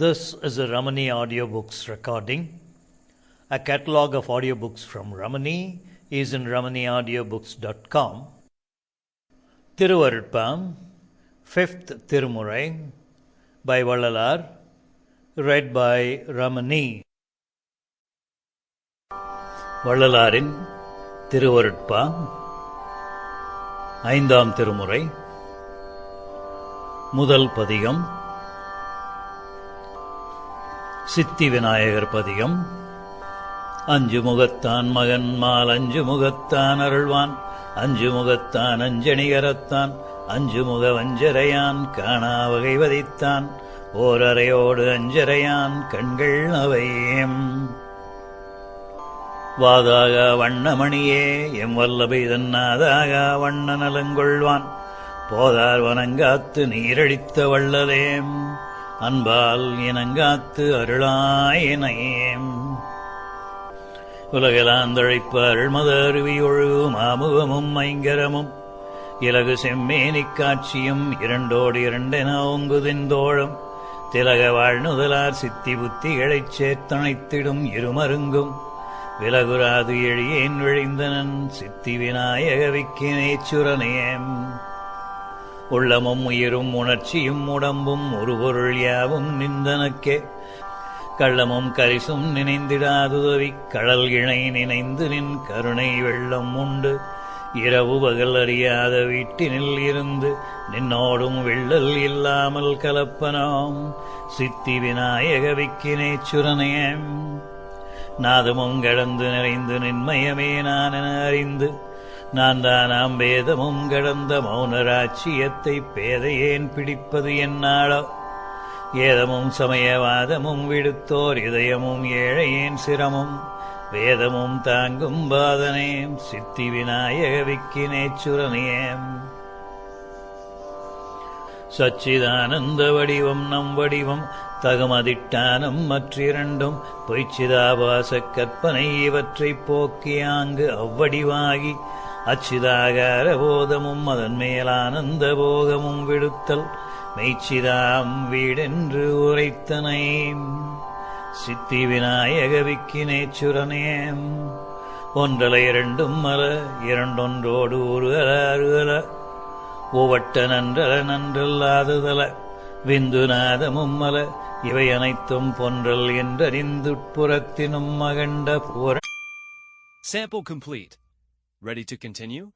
This is a Ramani Audiobooks recording. A catalog of audiobooks from Ramani is in ramaniaudiobooks.com. திருவருட்பாம் fifth திருமுறை by Vallalar read by Ramani. வள்ளலாரின் திருவருட்பாம் ஐந்தாம் திருமுறை முதல் பதிகம் சித்தி விநாயகர் பதியம் அஞ்சு முகத்தான் மகன் மால் அஞ்சு முகத்தான் அருள்வான். அஞ்சு முகத்தான் அஞ்சணிகரத்தான் அஞ்சு முக வஞ்சரையான் காணா வகை வதைத்தான். ஓரறையோடு அஞ்சரையான் கண்கள் அவையேம். வாதாக வண்ணமணியே எம் வல்லபை தன்னாதாக வண்ண நலங்கொள்வான். போதார் வனங்காத்து நீரடித்த வள்ளலேம். அன்பால் இனங்காத்து அருளாயினையேம். உலகலாந்தழைப்ப அருள்மத அருவியொழுவும் அமுகமும் ஐங்கரமும். இலகு செம்மேனிக் காட்சியும் இரண்டோடு இரண்டென ஓங்குதிந்தோழும் திலக வாழ்நுதலார் சித்தி புத்திகளைச் சேர்த்தணைத்திடும் இருமருங்கும். விலகுராது எழியேன் விழிந்தனன் சித்தி விநாயக விக்கினேச்சுரனேம் உள்ளமும் உயிரும் உணர்ச்சியும் உடம்பும் ஒருபொருள் யாவும் நிந்தனக்கே கள்ளமும் கரிசும் நினைந்திடாதுதவி கடல் இணை நினைந்து நின் கருணை வெள்ளம் உண்டு. இரவு பகல் அறியாத வீட்டினில் இருந்து நின்னோடும் வெள்ளல் இல்லாமல் கலப்பனாம். சித்தி விநாயக விக்கினே விக்கினேச்சுரனேம் நாதமும் கடந்து நிறைந்து நின்மயமே நான் என அறிந்து நான் தானாம் வேதமும் கடந்த மௌனராட்சியத்தை பேதையேன் பிடிப்பது என்னாளோ ஏதமும் சமயவாதமும் விடுத்தோர் இதயமும் ஏழையேன் சிரமும். வேதமும் தாங்கும் பாதனேம் சித்தி விநாயக விக்கினேச்சுரனேம் சச்சிதானந்த வடிவம் நம் வடிவம் தகுமதிட்டானம் மற்றிரண்டும். பொய்ச்சிதாபாச கற்பனை இவற்றைப் போக்கியாங்கு அவ்வடிவாகி அச்சிதாகார போதமும் அதன் மேலானந்த போகமும் விடுத்தல். மெய்ச்சிதாம் வீடென்று உரைத்தனை. சித்தி விநாயக விக்கினேச்சுரனேம் ஒன்றல இரண்டும் மல இரண்டொன்றோடு ஒரு அல ஒவட்ட நன்றல நன்றல்லாததல. விந்துநாதமும் மல இவை அனைத்தும் பொன்றல் என்றறிந்துட்புறத்தினும் மகண்ட போர. Sample complete. Ready to continue?